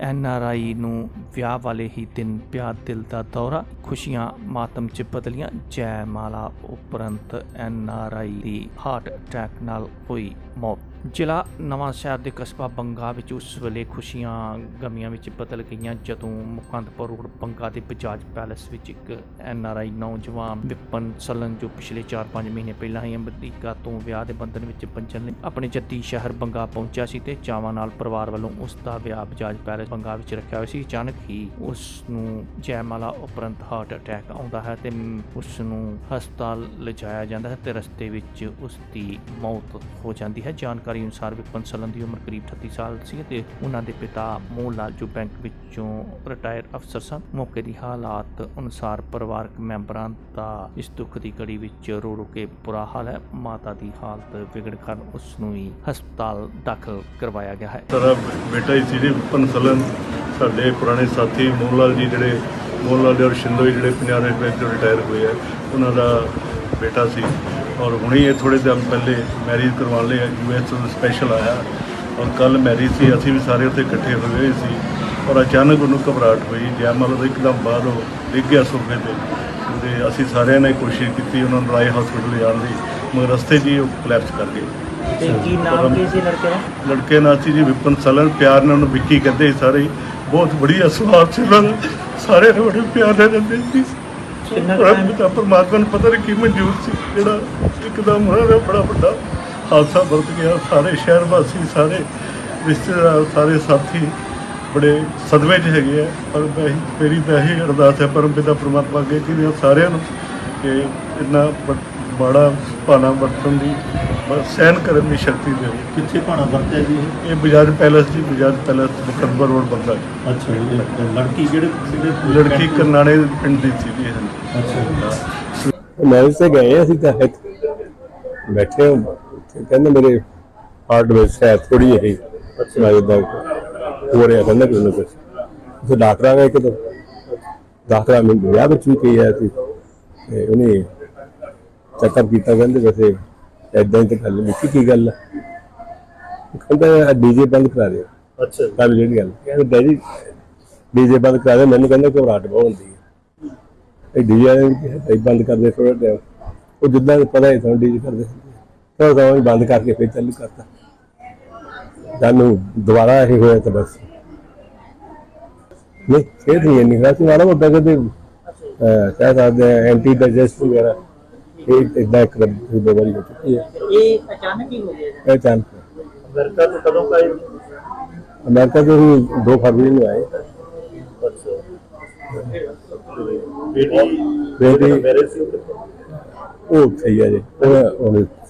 ਐਨ R ਆਈ ਨੂੰ ਵਿਆਹ ਵਾਲੇ ਹੀ ਦਿਨ ਪਿਆ ਦਿਲ ਦਾ ਦੌਰਾ, ਖੁਸ਼ੀਆਂ ਮਾਤਮ ਚ ਬਦਲੀਆਂ ਜੈ ਮਾਲਾ ਉਪਰੰਤ ਐਨ ਆਰ ਆਈ ਦੀ ਹਾਰਟ ਅਟੈਕ ਨਾਲ ਹੋਈ ਮੌਤ। ਜ਼ਿਲ੍ਹਾ ਨਵਾਂ ਸ਼ਹਿਰ ਦੇ ਕਸਬਾ ਬੰਗਾ ਵਿੱਚ ਉਸ ਵੇਲੇ ਖੁਸ਼ੀਆਂ ਗਮੀਆਂ ਵਿੱਚ ਬਦਲ ਗਈਆਂ ਜਦੋਂ ਮੁਕੰਦਪੁਰ ਰੋਡ ਬੰਗਾ ਦੇ ਬਜਾਜ ਪੈਲੇਸ ਵਿੱਚ ਇੱਕ ਐਨ ਆਰ ਆਈ ਨੌਜਵਾਨ ਵਿਪਨ ਸਲਨ ਜੋ ਪਿਛਲੇ 4-5 ਮਹੀਨੇ ਪਹਿਲਾਂ ਹੀ ਅਮਰੀਕਾ ਤੋਂ ਵਿਆਹ ਦੇ ਬੰਧਨ ਵਿੱਚ ਪੰਜਣ ਲਈ ਆਪਣੇ ਜੱਦੀ ਸ਼ਹਿਰ ਬੰਗਾ ਪਹੁੰਚਿਆ ਸੀ ਤੇ ਚਾਵਾਂ ਨਾਲ ਪਰਿਵਾਰ ਵੱਲੋਂ ਉਸ ਦਾ ਵਿਆਹ ਬਜਾਜ ਪੈਲੇਸ ਬੰਗਾ ਵਿੱਚ ਰੱਖਿਆ ਹੋਇਆ ਸੀ। ਅਚਾਨਕ ਹੀ ਉਸ ਨੂੰ ਜੈਮਾਲਾ ਉਪਰੰਤ ਹਾਰਟ ਅਟੈਕ ਆਉਂਦਾ ਹੈ ਤੇ ਉਸ ਨੂੰ ਹਸਪਤਾਲ ਲਿਜਾਇਆ ਜਾਂਦਾ ਹੈ ਤੇ ਰਸਤੇ ਵਿੱਚ ਉਸ ਦੀ ਮੌਤ ਹੋ ਜਾਂਦੀ ਹੈ। ਜਾਣਕਾਰੀ ਅਨੁਸਾਰ ਵਿਪਨ ਸਲਨ ਦੀ ਉਮਰ ਕਰੀਬ 38 ਸਾਲ ਸੀ ਤੇ ਉਹਨਾਂ ਦੇ ਪਿਤਾ ਮੋਹਨ ਲਾਲ ਜੋ ਬੈਂਕ ਵਿੱਚੋਂ ਰਿਟਾਇਰ ਅਫਸਰ ਸਨ। ਮੌਕੇ ਦੀ ਹਾਲਾਤ ਅਨੁਸਾਰ ਪਰਿਵਾਰਕ ਮੈਂਬਰਾਂ ਦਾ ਇਸ ਦੁੱਖ ਦੀ ਘੜੀ ਵਿੱਚ ਰੋ ਰੋ ਕੇ ਬੁਰਾ ਹਾਲ ਹੈ। ਮਾਤਾ ਦੀ ਹਾਲਤ ਵਿਗੜ ਕਾਰਨ ਉਸ ਨੂੰ ਹੀ ਹਸਪਤਾਲ ਦਾਖਲ ਕਰਵਾਇਆ ਗਿਆ ਹੈ। ਸਾਡਾ ਬੇਟਾ ਹੀ ਸੀ ਵਿਪਨ ਸਲਨ ਸਾਡੇ ਪੁਰਾਣੇ ਸਾਥੀ ਮੋਹਨ ਲਾਲ ਜੀ ਜਿਹੜੇ, ਮੋਹਨ ਲਾਲ ਔਰ ਸ਼ਿੰਦੋ ਜਿਹੜੇ ਪੰਜਾਬ ਦੇ ਵਿੱਚ ਰਿਟਾਇਰ ਹੋਏ ਆ, ਉਹਨਾਂ ਦਾ ਬੇਟਾ ਸੀ। ਔਰ ਹੁਣੇ ਇਹ ਥੋੜੇ ਦਿਨ ਪਹਿਲੇ ਮੈਰਿਜ ਕਰਵਾਉਣ ਲਈ ਯੂਐਸ ਤੋਂ ਸਪੈਸ਼ਲ ਆਇਆ ਔਰ ਕੱਲ ਮੈਰਿਜ ਸੀ ਅਸੀਂ ਵੀ ਸਾਰੇ ਉੱਥੇ ਇਕੱਠੇ ਹੋਏ ਸੀ ਔਰ ਅਚਾਨਕ ਉਹਨੂੰ ਘਬਰਾਹਟ ਹੋਈ ਜੈਮਲ ਉਹਦਾ ਇੱਕਦਮ ਬਾਹਰ ਉਹ ਡਿੱਗ ਗਿਆ ਸੋਫੇ ਤੇ ਤੇ ਅਸੀਂ ਸਾਰਿਆਂ ਨੇ ਕੋਸ਼ਿਸ਼ ਕੀਤੀ ਉਹਨਾਂ ਨੂੰ ਰਾਏ ਹਸਪੀਟਲ ਲਿਜਾਣ ਦੀ ਮਗਰ ਰਸਤੇ 'ਚ ਹੀ ਉਹ ਕਲੈਪਸ ਕਰ ਗਏ ਤੇ ਕੀ ਨਾਮ ਕੀ ਸੀ ਲੜਕੇ ਦਾ ਲੜਕੇ ਨਾਲ ਸੀ ਜੀ ਵਿਪਨ ਸਲਨ ਪਿਆਰ ਨਾਲ ਉਹਨੂੰ ਵਿੱਕੀ ਕਹਿੰਦੇ ਸੀ ਸਾਰੇ ਹੀ। ਬਹੁਤ ਵਧੀਆ ਸੁਭਾਅ ਸੀ ਉਹਨਾਂ ਦਾ ਸਾਰੇ ਨੂੰ ਬੜੇ ਪਿਆਰ ਨਾਲ ਰਹਿੰਦੇ ਸੀ ਟਾਈਮ ਪਿਤਾ ਪਰਮਾਤਮਾ ਨੂੰ ਪਤਾ ਨਹੀਂ ਕੀ ਮਨਜ਼ੂਰ ਸੀ। ਜਿਹੜਾ ਇੱਕਦਮ ਉਹਨਾਂ ਦਾ ਬੜਾ ਵੱਡਾ ਹਾਦਸਾ ਵਰਤ ਗਿਆ। ਸਾਰੇ ਸ਼ਹਿਰ ਵਾਸੀ ਸਾਰੇ ਰਿਸ਼ਤੇਦਾਰ ਸਾਰੇ ਸਾਥੀ ਬੜੇ ਸਦਮੇ 'ਚ ਹੈਗੇ ਆ। ਪਰ ਮੈਂ ਮੇਰੀ ਤਾਂ ਇਹੀ ਅਰਦਾਸ ਹੈ ਪਰਮ ਪਿਤਾ ਪਰਮਾਤਮਾ ਅੱਗੇ। ਕਿ ਸਾਰਿਆਂ ਨੂੰ ਕਿ ਇੰਨਾ ਮਾੜਾ ਭਾਣਾ ਵਰਤਣ ਦੀ ਬਸ ਸਹਿਨ ਕਰਨ ਦੀ ਸ਼ਕਤੀ ਦੇ ਕਿੱਥੇ ਭਾਣਾ ਵਰਤਿਆ ਜੀ ਇਹ? ਇਹ ਬਜਾਜ ਪੈਲੇਸ ਦੀ ਬਜਾਜ ਪੈਲੇਸ ਮੁਕੰਦਰ ਰੋਡ ਬੰਦਾ ਜੀ। ਅੱਛਾ ਜੀ ਲੜਕੀ ਕਿਹੜੇ ਕਿਹੜੇ ਲੜਕੀ ਕਰਨਾਣੇ ਪਿੰਡ ਦੀ ਸੀ ਜੀ। ਅੱਛਾ ਮੈਰਿਜ ਤੇ ਗਏ ਅਸੀਂ ਤਾਂ ਬੈਠੇ ਹਾਂ। ਕਹਿੰਦੇ ਮੇਰੇ ਹਾਰਟ ਵਿੱਚ ਸ਼ਾਇਦ ਥੋੜੀ ਜਿਹੀ ਮੈਂ ਇਦਾਂ ਹੋ ਰਿਹਾ ਕਹਿੰਦਾ ਕੋਈ ਨਾ ਕੁਝ ਡਾਕਟਰ ਆ ਗਏ ਡਾਕਟਰ ਨੇ ਵਿਆਹ ਵਿੱਚ ਵੀ ਕਿਹਾ ਸੀ ਤੇ ਉਹਨੇ ਚੈੱਕਅਪ ਕੀਤਾ ਕਹਿੰਦੇ ਵੈਸੇ ਏਦਾਂ ਹੀ ਤਾਂ ਗੱਲ ਨਹੀਂ ਕੀ ਗੱਲ ਹੈ ਕਹਿੰਦਾ ਡੀਜੇ ਬੰਦ ਕਰਾ ਦਿਓ। ਅੱਛਾ ਕੱਲ ਜਿਹੜੀ ਗੱਲ ਕਹਿੰਦਾ ਡੈਡੀ ਡੀਜੇ ਬੰਦ ਕਰਾ ਦੇ ਮੈਨੂੰ ਕਹਿੰਦਾ ਘਬਰਾਹਟ ਬਹੁਤ ਹੁੰਦੀ ਹੈ ਇਹ ਡੀਜੇ ਕਿਹਾ ਬੰਦ ਕਰ ਦੇ ਥੋੜਾ ਟਾਈਮ। ਉਹ ਜਿੱਦਾਂ ਪਤਾ ਹੈ ਤੁਹਾਨੂੰ ਡੀਜੇ ਕਰਦੇ ਤਾਂ ਤਾਂ ਬੰਦ ਕਰਕੇ ਫਿਰ ਚਾਲੂ ਕਰਤਾ ਜਾਨੂੰ ਦੁਬਾਰਾ ਇਹ ਹੋਇਆ ਤਾਂ ਬਸ। ਨਹੀਂ ਫਿਰ ਨਹੀਂ ਰਾਤੀ ਵਾਲਾ ਮੋਟਾ ਕਦੇ ਕਿਆ ਸਕਦੇ ਐਂਟੀ ਡਾਈਜੈਸਟ ਵਗੈਰਾ। ਇਹ ਇਦਾਂ ਇੱਕ ਵਾਰ ਦੋ ਵਾਰੀ ਹੋ ਚੁੱਕੀ ਹੈ। ਇਹ ਅਚਾਨਕ ਹੀ ਹੋ ਗਿਆ ਜੀ। ਇਹ ਚਾਂਸ ਅਮਰੀਕਾ ਤੋਂ ਕਦੋਂ ਕਾਇ ਅਮਰੀਕਾ ਤੋਂ ਹੀ 2 ਫਰਵਰੀ ਨੂੰ ਆਏ। ਅੱਛਾ। ਬੇਟੀ? ਬੇਟੀ? ਮੈਰਿਜ ਸੀ ਉਹ ਕਿੱਥੇ? ਉਹ ਸਹੀ ਹੈ ਜੀ। ਉਹ ਉਹ